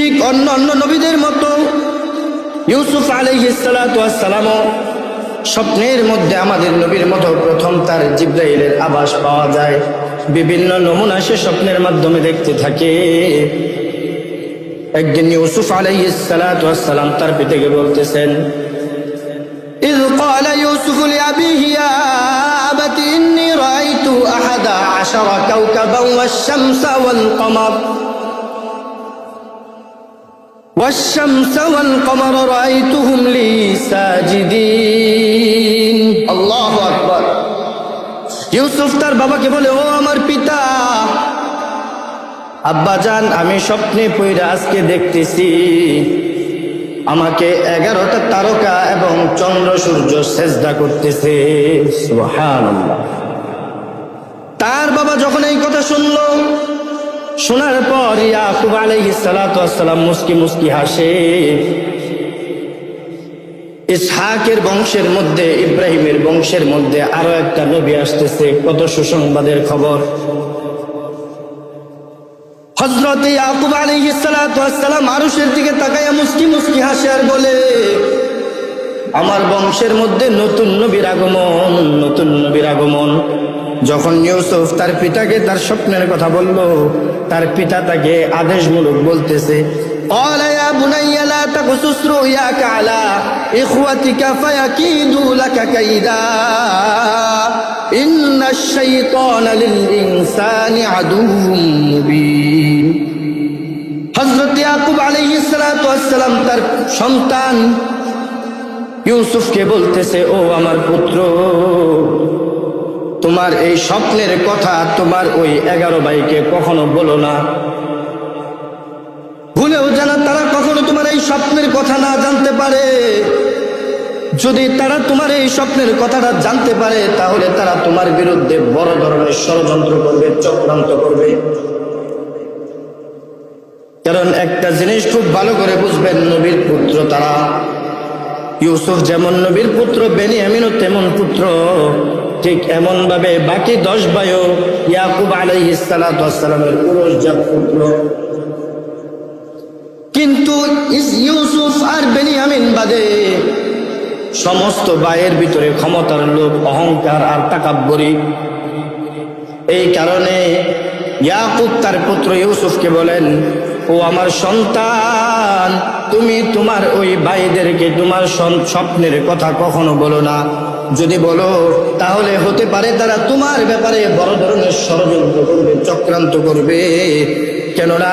ঠিক অন্য অন্য নবীদের মতো ইউসুফ আলাইসালামও স্বপ্নের মধ্যে আমাদের নবীর মতো প্রথম তার জিব্রাইলের আবাস পাওয়া যায় বিভিন্ন নমুনা সে স্বপ্নের মাধ্যমে দেখতে থাকে একদিন ইউসুফ আলাইসালাম তার পিতাকে বলতেছেন إذ قال يوسف لأبيه يا أبت إني رأيت أحد عشر كوكبا والشمس والقمر والشمس والقمر رأيتهم لي ساجدين الله أكبر ইউসুফ তার বাবাকে বলে ও আমার পিতা আব্বাজান আমি স্বপ্নে পইরা আজকে দেখতেছি আমাকে এগারোটা তারকা এবং চন্দ্র সূর্য সেজদা করতেছে সুবহানাল্লাহ। তার বাবা যখন এই কথা শুনল শোনার পর ইয়াকুব আলাইহিস সালাতু ওয়াসসালাম মুস্কি মুস্কি হাসে। ইসহাকের বংশের মধ্যে, ইব্রাহিমের বংশের মধ্যে আরও একটা নবী আসতেছে, কত সুসংবাদের খবর। হজরত ইয়াকুব আলাইহিস সালাতু ওয়াসসালাম আরশের দিকে তাকায়া মুস্কি মুস্কি হাসে আর বলে, আমার বংশের মধ্যে নতুন নবীর আগমন, নতুন নবীর আগমন। যখন ইউসুফ তার পিতাকে তার স্বপ্নের কথা বলল তার পিতা তাকে আদেশমূলক বলতেছে قال يا بني لا تقصص رؤياك على إخوتك فيكيدوا لك كيدا إن الشيطان للإنسان عدو مبين হজরত ইয়াকুব আলাইহিস সালাতু ওয়াসসালাম তার সন্তান ইউসুফকে বলতেছে ও আমার পুত্র তোমার এই স্বপ্নের কথা তোমার ওই এগারো ভাইকে কখনো বলো না। ভুলেও জানা তারা কখনো তোমার এই স্বপ্নের কথা না জানতে পারে। যদি তারা তোমার এই স্বপ্নের কথাটা জানতে পারে, তাহলে তারা তোমার বিরুদ্ধে বড় ধরনের ষড়যন্ত্র করবে, চক্রান্ত করবে। কারণ একটা জিনিস খুব ভালো করে বুঝবেন, নবীর পুত্র তারা। ইউসুফ যেমন নবীর পুত্র, বেনিয়ামিনও তেমন পুত্র। ঠিক এমন ভাবে বাকি দশ ভাইও ইয়াকুব আলাইহিস সালামের পুরুষজাত পুত্র। কিন্তু ইউসুফ আর বেনিয়ামিন বাদে সমস্ত ভাইয়ের ভিতরে ক্ষমতার লোভ, অহংকার আর তাকাব্বরি। এই কারণে ইয়াকুব তার পুত্র ইউসুফকে বলেন, ও আমার সন্তান, তুমি তোমার ওই ভাইদেরকে, তোমার স্বপ্নের কথা কখনো বলো না। যদি বলো, তাহলে হতে পারে তারা তোমার ব্যাপারে বড় ধরনের ষড়যন্ত্র করবে, চক্রান্ত করবে। কেননা